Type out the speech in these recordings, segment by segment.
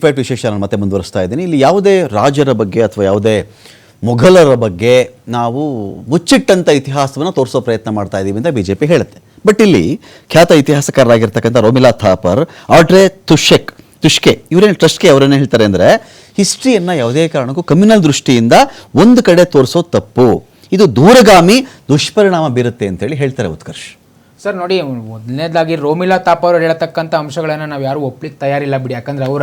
Fight ವಿಶೇಷ ನಾನು ಮತ್ತೆ ಮುಂದುವರಿಸ್ತಾ ಇದ್ದೀನಿ. ಇಲ್ಲಿ ಯಾವುದೇ ರಾಜರ ಬಗ್ಗೆ ಅಥವಾ ಯಾವುದೇ ಮೊಘಲರ ಬಗ್ಗೆ ನಾವು ಮುಚ್ಚಿಟ್ಟಂಥ ಇತಿಹಾಸವನ್ನು ತೋರಿಸೋ ಪ್ರಯತ್ನ ಮಾಡ್ತಾ ಇದ್ದೀವಿ ಅಂತ ಬಿ ಜೆ ಪಿ ಹೇಳುತ್ತೆ. ಬಟ್ ಇಲ್ಲಿ ಖ್ಯಾತ ಇತಿಹಾಸಕಾರರಾಗಿರ್ತಕ್ಕಂಥ ರೋಮಿಲಾ ಥಾಪರ್, ಆಡ್ರೆ ತುಷೆಕ್ ತುಷ್ಕೆ ಇವರೇನು ಟ್ರಸ್ಟ್ಗೆ ಅವರೇನು ಹೇಳ್ತಾರೆ ಅಂದರೆ ಹಿಸ್ಟ್ರಿಯನ್ನು ಯಾವುದೇ ಕಾರಣಕ್ಕೂ ಕಮ್ಯುನಲ್ ದೃಷ್ಟಿಯಿಂದ ಒಂದು ಕಡೆ ತೋರಿಸೋ ತಪ್ಪು. ಇದು ದೂರಗಾಮಿ ದುಷ್ಪರಿಣಾಮ ಬೀರುತ್ತೆ ಅಂತೇಳಿ ಹೇಳ್ತಾರೆ ಉತ್ಕರ್ಷ್. ಸರ್ ನೋಡಿ ಮೊದಲನೇದಾಗಿ ರೋಮಿಲಾ ತಾಪ ಅವರು ಹೇಳತಕ್ಕಂಥ ಅಂಶಗಳನ್ನು ನಾವು ಯಾರು ಒಪ್ಲಿಕ್ಕೆ ತಯಾರಿಲ್ಲ ಬಿಡಿ. ಯಾಕಂದ್ರೆ ಅವರ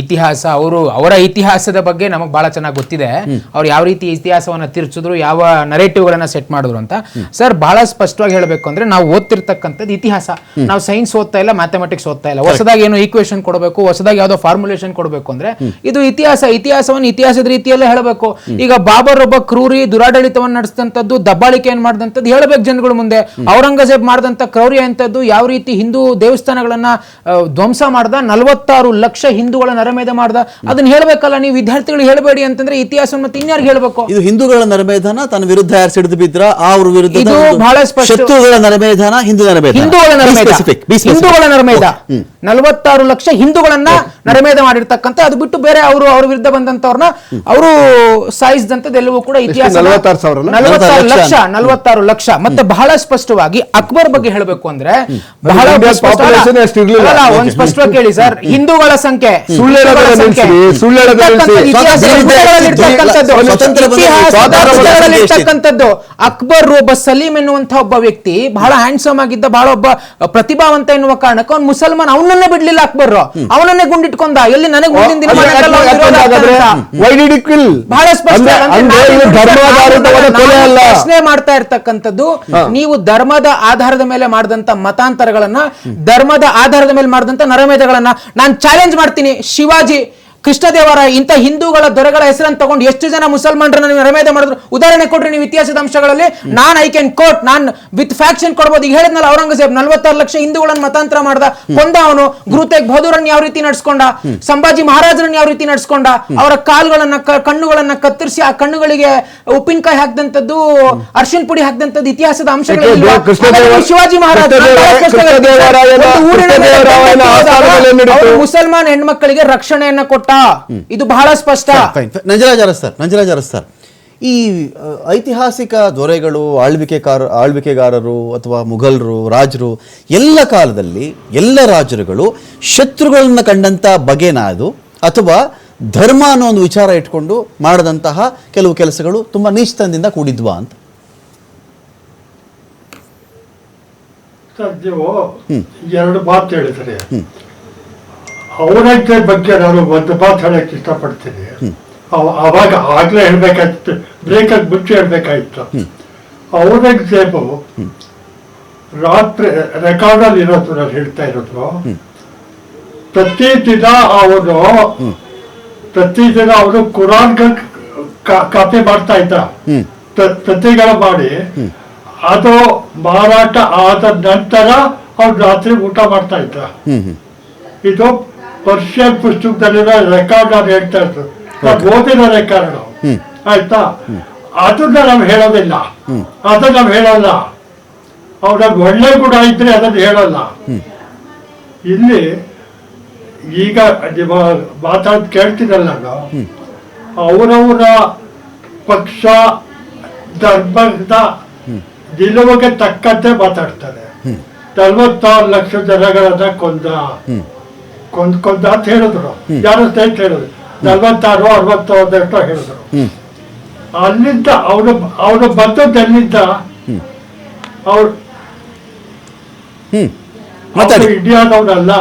ಇತಿಹಾಸ ಅವರು ಅವರ ಇತಿಹಾಸದ ಬಗ್ಗೆ ನಮಗೆ ಬಹಳ ಚೆನ್ನಾಗಿ ಗೊತ್ತಿದೆ. ಅವ್ರು ಯಾವ ರೀತಿ ಇತಿಹಾಸವನ್ನ ತಿರ್ಚಿದ್ರು ಯಾವ ನರೇಟಿವ್ಗಳನ್ನ ಸೆಟ್ ಮಾಡಿದ್ರು ಅಂತ. ಸರ್ ಬಹಳ ಸ್ಪಷ್ಟವಾಗಿ ಹೇಳಬೇಕು ಅಂದ್ರೆ ನಾವು ಓದ್ತಿರ್ತಕ್ಕಂಥದ್ದು ಇತಿಹಾಸ. ನಾವು ಸೈನ್ಸ್ ಓದ್ತಾ ಇಲ್ಲ ಮ್ಯಾಥಮೆಟಿಕ್ಸ್ ಓದ್ತಾ ಇಲ್ಲ. ಹೊಸದಾಗಿ ಏನು ಈಕ್ವೇಶನ್ ಕೊಡಬೇಕು ಹೊಸದಾಗಿ ಯಾವುದೋ ಫಾರ್ಮುಲೇಷನ್ ಕೊಡಬೇಕು ಅಂದ್ರೆ ಇದು ಇತಿಹಾಸ. ಇತಿಹಾಸವನ್ನು ಇತಿಹಾಸದ ರೀತಿಯಲ್ಲೇ ಹೇಳಬೇಕು. ಈಗ ಬಾಬರ್ ಒಬ್ಬ ಕ್ರೂರಿ ದುರಾಡಳಿತವನ್ನು ನಡೆಸಿದಂಥದ್ದು ದಬ್ಬಾಳಿಕೆಯನ್ನು ಮಾಡಿದಂಥದ್ದು ಹೇಳಬೇಕು ಜನಗಳ ಮುಂದೆ. ಔರಂಗಜೇಬ್ ಮಾಡಿದಂಥ ಕ್ರೌರ್ಯ ಅಂತದ್ದು ಯಾವ ರೀತಿ ಹಿಂದೂ ದೇವಸ್ಥಾನಗಳನ್ನ ಧ್ವಂಸ ಮಾಡ್ದ ನಲವತ್ತಾರು ಲಕ್ಷ ಹಿಂದೂಗಳ ನರಮೇಧ ಮಾಡ್ದ ಅದನ್ನ ಹೇಳಬೇಕಲ್ಲ ನೀವು ವಿದ್ಯಾರ್ಥಿಗಳು ಹೇಳಬೇಡಿ ಅಂತಂದ್ರೆ ಇತಿಹಾಸ ಮತ್ತೆ ಇನ್ಯಾರು ಹೇಳಬೇಕು. ಇದು ಹಿಂದೂಗಳ ನರಮೇಧನ ತನ್ನ ವಿರುದ್ಧ ಯಾರು ಸಿಡಿದು ಬಿದ್ರ ಅವ್ರ ವಿರುದ್ಧ ಇದು ಬಹಳ ಸ್ಪಷ್ಟ. ಶತ್ರುಗಳ ನರಮೇಧನ ಹಿಂದೂ ನರಮೇಧ. ಹಿಂದೂಗಳ ನರಮೇಧ. ಹಿಂದೂಗಳ ನರಮೇಧ. ನಲವತ್ತಾರು ಲಕ್ಷ ಹಿಂದೂಗಳನ್ನ ನರಮೇಧ ಮಾಡಿರ್ತಕ್ಕಂಥ ಅದು ಬಿಟ್ಟು ಬೇರೆ ಅವರು ಅವ್ರ ವಿರುದ್ಧ ಬಂದಂತವ್ರನ್ನ ಅವರು ಸಾಯಿಸಿದಂತದ್ದೆಲ್ಲವೂ ಕೂಡ ಇತಿಹಾಸ ನಲವತ್ತಾರು ಸಾವಿರ ಅಲ್ಲ? ನಲವತ್ತಾರು ಲಕ್ಷ. ಲಕ್ಷ ನಲವತ್ತಾರು ಲಕ್ಷ. ಮತ್ತೆ ಬಹಳ ಸ್ಪಷ್ಟವಾಗಿ ಅಕ್ಬರ್ ಬಗ್ಗೆ ಹೇಳಬೇಕು ಅಂದ್ರೆ ಬಹಳ ಒಂದ್ ಸ್ಪಷ್ಟವಾಗಿ ಕೇಳಿ ಸರ್ ಹಿಂದೂಗಳ ಸಂಖ್ಯೆ ಇರ್ತಕ್ಕಂಥದ್ದು. ಅಕ್ಬರ್ ಒಬ್ಬ ಸಲೀಂ ಎನ್ನುವಂತಹ ಒಬ್ಬ ವ್ಯಕ್ತಿ ಬಹಳ ಹ್ಯಾಂಡ್ಸಮ್ ಆಗಿದ್ದ ಬಹಳ ಒಬ್ಬ ಪ್ರತಿಭಾವಂತ ಎನ್ನುವ ಕಾರಣಕ್ಕೆ ಅವ್ನು ಮುಸಲ್ಮಾನ್. ಅವನನ್ನೇ ಬಿಡ್ಲಿಲ್ಲ ಅಕ್ಬರ್. ಅವನನ್ನೇ ಗುಂಡಿಟ್ಕೊಂಡ. ಎಲ್ಲಿ ನನಗೆ ಮುಂದಿನ ಬಹಳ ಸ್ಪಷ್ಟ. ಪ್ರಶ್ನೆ ಮಾಡ್ತಾ ಇರ್ತಕ್ಕಂಥದ್ದು ನೀವು ಧರ್ಮದ ಆಧಾರದ ಮೇಲೆ ಮಾಡಿದಂತ ಮತಾಂತರಗಳನ್ನ ಧರ್ಮದ ಆಧಾರದ ಮೇಲೆ ಮಾಡಿದಂತ ನರಮೇಧಗಳನ್ನ ನಾನು ಚಾಲೆಂಜ್ ಮಾಡ್ತೀನಿ ಶಿವಾಜಿ. ಕೃಷ್ಣದೇವರ ಇಂಥ ಹಿಂದೂಗಳ ದೊರೆಗಳ ಹೆಸರನ್ನು ತಗೊಂಡು ಎಷ್ಟು ಜನ ಮುಸಲ್ಮಾನರನ್ನ ನೀವು ನರಮೇಧ ಮಾಡಿದ್ರು? ಉದಾಹರಣೆ ಕೊಡ್ರಿ ನೀವು ಇತಿಹಾಸದ ಅಂಶಗಳಲ್ಲಿ. ನಾನ್ I can quote non with faction ಕೊಡ್ಬೋದು. ಈಗ ಹೇಳಿದ್ನಲ್ಲ ಔರಂಗಜೇಬ್ ನಲ್ವತ್ತಾರು ಲಕ್ಷ ಹಿಂದೂಗಳನ್ನು ಮತಾಂತರ ಮಾಡ್ದ. ಕೊಂದ ಅವನು. ಗುರು ತೇಗ್ ಬಹದ್ದೂರನ್ನ ಯಾವ ರೀತಿ ನಡ್ಸ್ಕೊಂಡ? ಸಂಭಾಜಿ ಮಹಾರಾಜರನ್ನ ಯಾವ ರೀತಿ ನಡ್ಸ್ಕೊಂಡ? ಅವರ ಕಾಲುಗಳನ್ನ ಕಣ್ಣುಗಳನ್ನ ಕತ್ತರಿಸಿ ಆ ಕಣ್ಣುಗಳಿಗೆ ಉಪ್ಪಿನಕಾಯಿ ಹಾಕದಂತದ್ದು ಅರ್ಶಿನ್ ಪುಡಿ ಹಾಕ್ದಂತದ್ದು ಇತಿಹಾಸದ ಅಂಶಗಳು ಶಿವಾಜಿ ಮಹಾರಾಜ ಊರಿನ ಮುಸಲ್ಮಾನ್ ಹೆಣ್ಮಕ್ಕಳಿಗೆ ರಕ್ಷಣೆಯನ್ನ ಕೊಟ್ಟ ಇದು ಬಹಳ ಸ್ಪಷ್ಟ. ನಂಜರಾಜ್ ಅರಸ್ತಾರ್ ನಂಜರಾಜ್ ಅರಸ್ತಾರ್ ಈ ಐತಿಹಾಸಿಕ ದೊರೆಗಳು ಆಳ್ವಿಕೆಕಾರ ಆಳ್ವಿಕೆಗಾರರು ಅಥವಾ ಮುಘಲರು ರಾಜರು ಎಲ್ಲ ಕಾಲದಲ್ಲಿ ಎಲ್ಲ ರಾಜರುಗಳು ಶತ್ರುಗಳನ್ನು ಕಂಡಂಥ ಬಗೆನ ಅದು ಅಥವಾ ಧರ್ಮ ಅನ್ನೋ ಒಂದು ವಿಚಾರ ಇಟ್ಕೊಂಡು ಮಾಡದಂತಹ ಕೆಲವು ಕೆಲಸಗಳು ತುಂಬ ನೀಚತನದಿಂದ ಕೂಡಿದ್ವಾ ಅಂತ? ಸದ್ಯವೋ ಎರಡು ಮಾತು ಹೇಳಿದ್ರಿ ಔರಂಗಜೇಬ್ ಬಗ್ಗೆ ನಾನು ಒಂದು ಮಾತು ಹೇಳಕ್ಕೆ ಇಷ್ಟಪಡ್ತೀನಿ. ಅವ- ಅವಾಗ ಆಗ್ಲೇ ಹೇಳ್ಬೇಕಾಯ್ತು ಬ್ರೇಕ್ ಆಗಿ ಮುಂಚೆ ಹೇಳ್ಬೇಕಾಯ್ತು. ಔರಂಗಜೇಬು ರಾತ್ರಿ ರೆಕಾರ್ಡಲ್ಲಿ ಇರೋದು ನಾನು ಹೇಳ್ತಾ ಇರೋದು. ಪ್ರತಿ ದಿನ ಅವನು ಪ್ರತಿ ದಿನ ಅವನು ಕುರಾನ್ ಕಾಪಿ ಮಾಡ್ತಾ ಇದ್ದ. ಪ್ರ- ಪ್ರತಿಗಳ ಮಾಡಿ. ಅದು ಮಾರಾಟ ಆದ ನಂತರ ಅವ್ರು ರಾತ್ರಿ ಊಟ ಮಾಡ್ತಾ ಇದ್ದ. ಇದು ಪರ್ಷಿಯನ್ ಪುಸ್ತಕದಲ್ಲಿರೋ ರೆಕಾರ್ಡ್ ನಾನು ಹೇಳ್ತಾ ಇದ್ರು. ಓದಿನ ಓದಿರೋ ರೆಕಾರ್ಡ್ ಆಯ್ತಾ? ಅದನ್ನ ನಾವು ಹೇಳೋದಿಲ್ಲ. ಅದನ್ನ ನಾವು ಹೇಳಲ್ಲ. ಅವ್ರ ಒಳ್ಳೆ ಗುಣ ಇದ್ರೆ ಅದನ್ನ ಹೇಳಲ್ಲ. ಇಲ್ಲಿ ಈಗ ನಿಮ್ಮ ಮಾತಾಡ್ ಕೇಳ್ತೀನಲ್ಲ ನಾನು. ಅವರವರ ಪಕ್ಷ ಧರ್ಮದ ನಿಲುವಿಗೆ ತಕ್ಕಂತೆ ಮಾತಾಡ್ತಾರೆ ನಲ್ವತ್ತಾರು ಲಕ್ಷ ಜನಗಳನ್ನ ಕೊಂದ. ಕೊಂದ್ ಕೊಂದ ಅಂತ ಹೇಳಿದ್ರು. ಯಾರು ಸ್ಟೇಟ್ ಹೇಳಿದ್ರು? ನಲ್ವತ್ತಾರು ಅರವತ್ತು ಎಷ್ಟೋ ಹೇಳಿದ್ರು. ಅಲ್ಲಿಂದ ಅವರು ಅವನು ಬಂದದ್ದು ಅಲ್ಲಿಂದ ಅವ್ರು ಅವ್ರು ಮಾತಾಡಿ. ಇಂಡಿಯಾದವನಲ್ಲ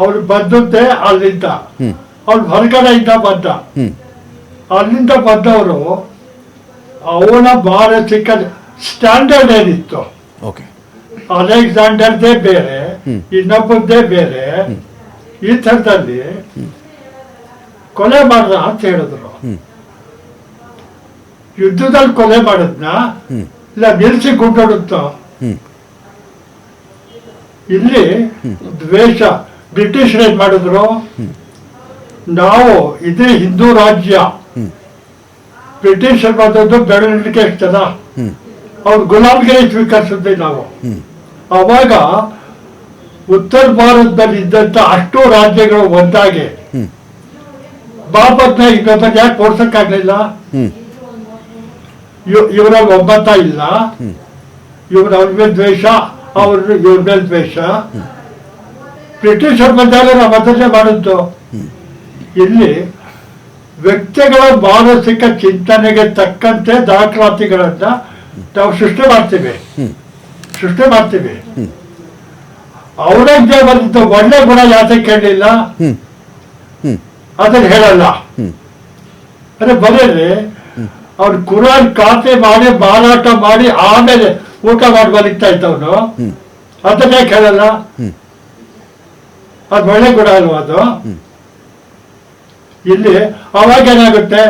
ಅವ್ರು ಬಂದದ್ದೇ ಅಲ್ಲಿಂದ. ಅವ್ರು ಅವ್ನು ಹೊರಗಡೆಯಿಂದ ಬಂದ. ಅಲ್ಲಿಂದ ಬಂದವರು ಅವನ ಮಾನಸಿಕ ಸ್ಟ್ಯಾಂಡರ್ಡ್ ಏನಿತ್ತು? ಓಕೆ ಅಲೆಕ್ಸಾಂಡರ್ದೇ ಬೇರೆ ಇನ್ನೊಬ್ಬದ್ದೇ ಬೇರೆ ಈ ಥರದಲ್ಲಿ ಕೊಲೆ ಮಾಡ್ದ ಅಂತ ಹೇಳಿದ್ರು. ಯುದ್ಧದಲ್ಲಿ ಕೊಲೆ ಮಾಡಿದ್ನ? ಇಲ್ಲ ನಿಲ್ಸಿ ಗುಂಡೊಡುತ್ತೋ ಇಲ್ಲಿ ದ್ವೇಷ. ಬ್ರಿಟಿಷರು ಏನ್ ಮಾಡಿದ್ರು? ನಾವು ಇದೇ ಹಿಂದೂ ರಾಜ್ಯ. ಬ್ರಿಟಿಷರ್ ಬಂದದ್ದು ಬೆಳವಣಿಗೆ ಇರ್ತದ ಅವ್ರು ಗುಲಾಮ್ಗಿರಿ ಸ್ವೀಕರಿಸಿದ್ವಿ ನಾವು. ಅವಾಗ ಉತ್ತರ ಭಾರತದಲ್ಲಿ ಇದ್ದಂತ ಅಷ್ಟು ರಾಜ್ಯಗಳು ಒಂದಾಗಿ. ಬಾಬರ್ನ ಇನ್ನೊಬ್ಬ ಯಾಕೆ ಓಡ್ಸಕ್ಕಾಗ್ಲಿಲ್ಲ? ಇವರಲ್ಲಿ ಒಬ್ಬತ್ತ ಇಲ್ಲ. ಇವ್ರ ಅವ್ರ ಮೇಲೆ ದ್ವೇಷ ಅವ್ರ ಇವ್ರ ಮೇಲೆ ದ್ವೇಷ. ಬ್ರಿಟಿಷರ್ ಬಂದಾಗ ನಾವು ಅದನ್ನೇ ಮಾಡಿದ್ದು. ಇಲ್ಲಿ ವ್ಯಕ್ತಿಗಳ ಮಾನಸಿಕ ಚಿಂತನೆಗೆ ತಕ್ಕಂತೆ ದಾಖಲಾತಿಗಳನ್ನ ನಾವು ಸೃಷ್ಟಿ ಮಾಡ್ತೀವಿ. ಸೃಷ್ಟಿ ಮಾಡ್ತೀವಿ. ಔರಂಗಜೇಬ್ ಬರೆದಿದ್ದ ಒಳ್ಳೆ ಗುಣ ಯಾತ ಕೇಳಲಿಲ್ಲ. ಅದನ್ನ ಹೇಳಲ್ಲ. ಅದೇ ಬರೀ ಅವ್ರು ಕುರಾನ್ ಖಾತೆ ಮಾಡಿ ಮಾರಾಟ ಮಾಡಿ ಆಮೇಲೆ ಊಟ ಮಾಡಿ ಬಲಿಕ್ತಾ ಇದ್ದವನು. ಅದನ್ನೇ ಕೇಳಲ್ಲ. ಅದು ಒಳ್ಳೆ ಗುಣ ಅಲ್ವಾ ಅದು? ಇಲ್ಲಿ ಅವಾಗ ಏನಾಗುತ್ತೆ?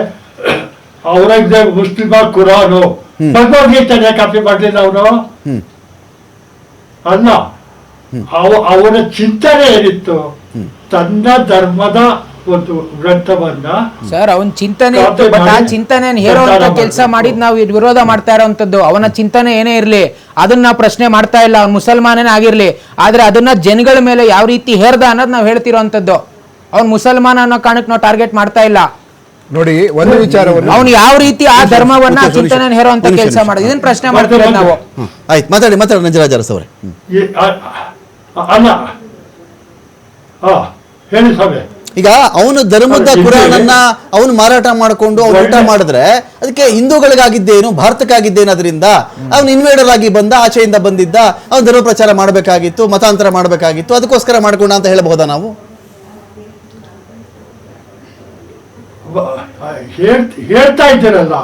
Aurangzeb Muslim Quran. Bhagavad Gita copy ಮಾಡಲಿಲ್ಲ ಅವನು. ಅಲ್ಲ. ಅವ ಅವನ ಚಿಂತನೆ ಏನಿತ್ತು ತನ್ನ ಧರ್ಮದ ಒಂದು ಗ್ರಂಥವನ್ನ ಸರ್ ಅವನ ಚಿಂತನೆ ಇತ್ತು ಬಟ್ ಆ ಚಿಂತನೆ ಹೇರೋ ಕೆಲಸ. ಮಾಡಿದ್ ನಾವು ವಿರೋಧ ಮಾಡ್ತಾ ಇರೋವಂಥದ್ದು ಅವನ ಚಿಂತನೆ ಏನೇ ಇರ್ಲಿ ಅದನ್ನ ನಾವು ಪ್ರಶ್ನೆ ಮಾಡ್ತಾ ಇಲ್ಲ ಅವ್ನು ಮುಸಲ್ಮಾನನೇ ಆಗಿರ್ಲಿ ಆದ್ರೆ ಅದನ್ನ ಜನಗಳ ಮೇಲೆ ಯಾವ ರೀತಿ ಹೇರ್ದ ಅನ್ನೋದು ನಾವು ಹೇಳ್ತಿರೋವಂಥದ್ದು ಅವ್ನು ಮುಸಲ್ಮಾನ ಅನ್ನೋ ಕಾರಣಕ್ಕೆ ನಾವು ಟಾರ್ಗೆಟ್ ಮಾಡ್ತಾ ಇಲ್ಲ. ನೋಡಿ ಒಂದು ವಿಚಾರವನ್ನು ಅವನು ಯಾವ ರೀತಿ ಆ ಧರ್ಮವನ್ನ ಚಿಂತನೆ ಹೇರುವಂತ ಒಂದು ಕೆಲಸ ಮಾಡೋದು. ಇದನ್ನ ಪ್ರಶ್ನೆ ಮಾಡ್ತೀವಿ ಮಾಡ್ತಿರೋದು ನಾವು. ಆಯ್ತು ಮಾತಾಡಿ ಮಾತಾಡಿ ನಂಜರಾಜ್ ಅರಸ್ ಅವರೇ ಅಲ್ಲ. ಹೇಳಿ ಸ್ವಾಮಿ. ಈಗ ಅವನು ಧರ್ಮದ ಕುರಾನನ್ನ ಅವನು ಮಾರಾಟ ಮಾಡಿಕೊಂಡು ಅವ್ನು ಊಟ ಮಾಡಿದ್ರೆ ಅದಕ್ಕೆ ಹಿಂದೂಗಳಿಗಾಗಿದ್ದೇನು ಭಾರತಕ್ಕಾಗಿದ್ದೇನು ಅದರಿಂದ ಅವನು ಇನ್ವೇಡರ್ ಆಗಿ ಬಂದ ಆಚೆಯಿಂದ ಬಂದಿದ್ದ ಅವನು ಧರ್ಮ ಪ್ರಚಾರ ಮಾಡಬೇಕಾಗಿತ್ತು ಮತಾಂತರ ಮಾಡಬೇಕಾಗಿತ್ತು ಅದಕ್ಕೋಸ್ಕರ ಮಾಡ್ಕೊಂಡ ಅಂತ ಹೇಳಬಹುದಾ ನಾವು? ಹೇಳ್ತಾ ಇದ್ದೀರಲ್ಲ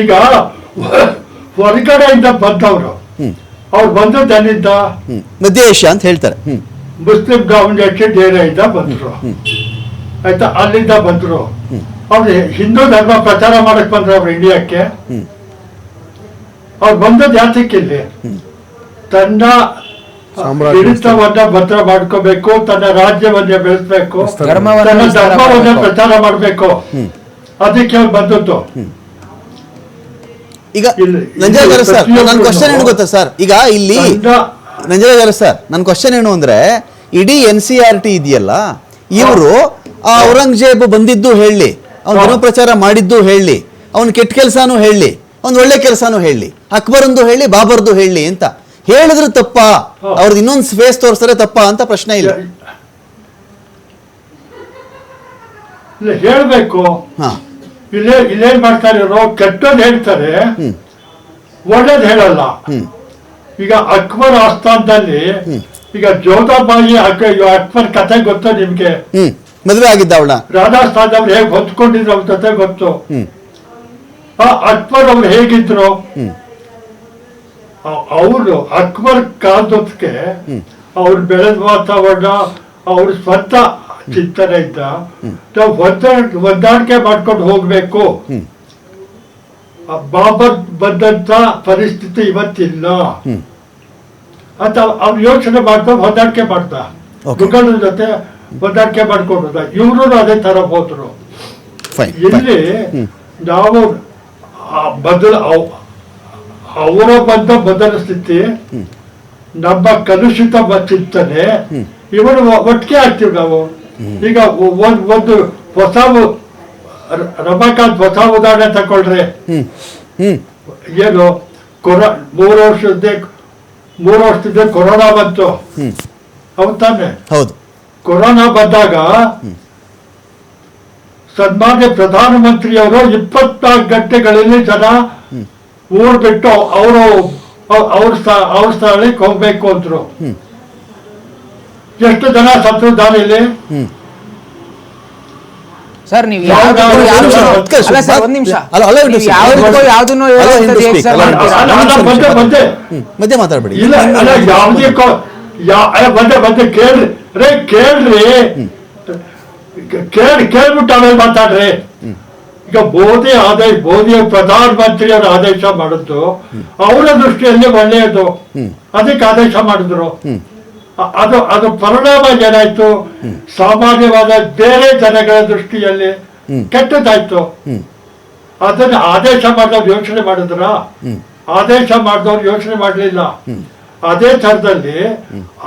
ಈಗ ಹೊರಗಡೆಯಿಂದ ಬಂದವರು ಅವ್ರು ಬಂದು ಎಲ್ಲಿಂದ ಹ್ಮ್. ದೇಶ ಅಂತ ಹೇಳ್ತಾರೆ. ಹ್ಮ್. ಮುಸ್ಲಿಂ ಗವರ್ಮೆಂಟ್ ಡೇರೆಯಿಂದ ಬಂದರು. ಆಯ್ತಾ ಅಲ್ಲಿಂದ ಬಂದರು. ಅವ್ರು ಹಿಂದೂ ಧರ್ಮ ಪ್ರಚಾರ ಮಾಡಕ್ ಬಂದ್ರು ಅವ್ರು ಇಂಡಿಯಾಕ್ಕೆ. ಅವ್ರು ಬಂದದ್ದು ಯಾತಕ್ಕೆ ಇಲ್ಲಿ? ತನ್ನ ಹಿಡಿತವನ್ನ ಭದ್ರ ಮಾಡ್ಕೋಬೇಕು ತನ್ನ ರಾಜ್ಯವನ್ನ ಬೆಳೆಸ್ಬೇಕು ಧರ್ಮವನ್ನ ತನ್ನ ಧರ್ಮವನ್ನ ಪ್ರಚಾರ ಮಾಡಬೇಕು. ಅದಕ್ಕೆ ಅವ್ರು ಬಂದದ್ದು. ಈಗ ನಂಜನಗರ ಸರ್ ನನ್ನ ಕ್ವಶನ್ ಏನು ಗೊತ್ತಾ ಸರ್ ಈಗ ಇಲ್ಲಿ ನಂಜನಗರ ಸರ್ ನನ್ನ ಕ್ವಶನ್ ಏನು ಅಂದ್ರೆ ಇಡೀ ಎನ್ ಸಿ ಆರ್ ಟಿ ಇದೆಯಲ್ಲ ಇವರು ಆ ಔರಂಗಜೇಬ್ ಬಂದಿದ್ದು ಹೇಳಿ ಅವ್ನು ಧರ್ಮಪ್ರಚಾರ ಧರ್ಮ ಪ್ರಚಾರ ಮಾಡಿದ್ದು ಹೇಳಿ ಅವ್ನು ಕೆಟ್ಟ ಕೆಲಸನೂ ಹೇಳಿ ಅವ್ನು ಒಳ್ಳೆ ಕೆಲಸನೂ ಹೇಳಿ ಅಕ್ಬರಂದು ಹೇಳಿ ಬಾಬರ್ದು ಹೇಳಿ ಅಂತ ಹೇಳಿದ್ರು ತಪ್ಪಾ. ಅವ್ರದ್ದು ಇನ್ನೊಂದು ಫೇಸ್ ತೋರಿಸಿದ್ರೆ ತಪ್ಪಾ ಅಂತ ಪ್ರಶ್ನೆ ಇಲ್ಲ. ಹೇಳಬೇಕು ಹೇಳ್ಬೇಕು. ಹಾ. ಇಲ್ಲೇ ಇಲ್ಲೇನ್ ಮಾಡ್ತಾರೆ ಇವರು ಕೆಟ್ಟದ್ ಹೇಳ್ತಾರೆ. ಒಳ್ಳೇದ್ ಹೇಳಲ್ಲ. ಈಗ ಅಕ್ಬರ್ ಆಸ್ಥಾನದಲ್ಲಿ ಈಗ ಜೋಧಾಬಾಯಿ ಅಕ್ಬರ್ ಕಥೆ ಗೊತ್ತು ನಿಮ್ಗೆ? ಮದುವೆ ಆಗಿದ್ದ ಅವಳ. ರಾಜಸ್ಥಾನ ಅವ್ರು ಹೇಗೆ ಹೊತ್ಕೊಂಡಿದ್ರು ಅವ್ರ ಕಥೆ ಗೊತ್ತು? ಅಕ್ಬರ್ ಅವ್ರು ಹೇಗಿದ್ರು? ಅವರು ಅಕ್ಬರ್ ಕಾಲದೊತ್ತಿಗೆ ಅವ್ರು ಬೆಳೆದ ವಾತಾವರಣ ಅವ್ರ ಸ್ವಂತ ಚಿಂತನೆಯಿಂದ ನಾವು ಹೊಂದಾಣಿಕೆ ಮಾಡ್ಕೊಂಡು ಹೋಗ್ಬೇಕು. ಬಾಬರ್ ಬಂದಂತ ಪರಿಸ್ಥಿತಿ ಇವತ್ತಿಲ್ಲ. ಅಂತ ಅವ್ರು ಯೋಚನೆ ಮಾಡ್ಕೊಂಡು ಹೊಂದಾಣಿಕೆ ಮಾಡ್ದ. ಮುಗಳ ಜೊತೆ ಹೊಂದಾಣಿಕೆ ಮಾಡ್ಕೊಂಡು ಇವರು ಅದೇ ತರ ಹೋದ್ರು. ಇಲ್ಲಿ ನಾವು ಬದಲ ಅವ್- ಅವರ ಬಂದ ಸ್ಥಿತಿ ನಮ್ಮ ಕಲುಷಿತ ಚಿಂತನೆ ಇವರು ಒಟ್ಟಿಗೆ ಆಗ್ತೀವಿ ನಾವು. ಈಗ ಒಂದು ಒಂದ್ ಹೊಸ ರಮಾಕಾಂತ್ ಹೊಸ ಉದಾಹರಣೆ ತಕೊಳ್ರಿ. ಏನು? ಕೊರೋ ಮೂರು ವರ್ಷದ ಮೂರು ವರ್ಷದಿಂದ ಕೊರೋನಾ ಬಂತು. ಹೌದ್ ತಾನೆ? ಹೌದು. ಕೊರೋನಾ ಬಂದಾಗ ಸನ್ಮಾನ್ಯ ಪ್ರಧಾನಮಂತ್ರಿಯವರು ಇಪ್ಪತ್ನಾಲ್ಕು ಗಂಟೆಗಳಲ್ಲಿ ಜನ ಊರ್ ಬಿಟ್ಟು ಅವರು ಅವ್ರ ಸ್ಥಳಕ್ಕೆ ಹೋಗ್ಬೇಕು ಅಂದ್ರು. ಎಷ್ಟು ಜನ ಸತ್ತು ದಾರಿಯಲ್ಲಿ ಹ್ಮ್. ಸರ್ ನೀವು ಒಂದ್ ನಿಮಿಷ. ಮಧ್ಯೆ ಮಾತಾಡ್ಬೇಡಿ. ಇಲ್ಲ ಅಲ್ಲ ಯಾವುದೇ ಬಂದೆ ಬಂದೆ ಕೇಳ್ರಿ. ರೇ ಕೇಳ್ರಿ. ಕೇಳಿ ಕೇಳ್ಬಿಟ್ಟು ಆಮೇಲೆ ಮಾತಾಡ್ರಿ. ಈಗ ಮೋದಿ ಆದೇಶ ಮೋದಿ ಪ್ರಧಾನಮಂತ್ರಿಯವರು ಆದೇಶ ಮಾಡಿದ್ದು ಅವರ ದೃಷ್ಟಿಯಲ್ಲಿ ಒಳ್ಳೆಯದು. ಅದಕ್ಕೆ ಆದೇಶ ಮಾಡಿದ್ರು. ಅದು ಅದು ಪರಿಣಾಮ ಏನಾಯ್ತು? ಸಾಮಾನ್ಯವಾದ ಬೇರೆ ಜನಗಳ ದೃಷ್ಟಿಯಲ್ಲಿ ಕೆಟ್ಟದಾಯ್ತು. ಅದನ್ನ ಆದೇಶ ಮಾಡಿದವ್ರು ಯೋಚನೆ ಮಾಡಿದ್ರ? ಆದೇಶ ಮಾಡಿದವ್ರು ಯೋಚನೆ ಮಾಡಲಿಲ್ಲ. ಅದೇ ಥರದಲ್ಲಿ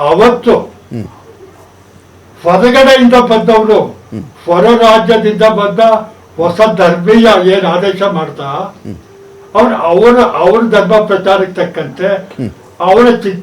ಅವತ್ತು ಹೊರಗಡೆಯಿಂದ ಬಂದವರು ಹೊರ ರಾಜ್ಯದಿಂದ ಬಂದ ಹೊಸ ಧರ್ಮೀಯ ಏನ್ ಆದೇಶ ಮಾಡ್ತಾ ಅವ್ರ ಅವರ ಅವ್ರ ಧರ್ಮ ಪ್ರಚಾರಕ್ಕೆ ತಕ್ಕಂತೆ ಅವರ ಚಿಕ್ಕ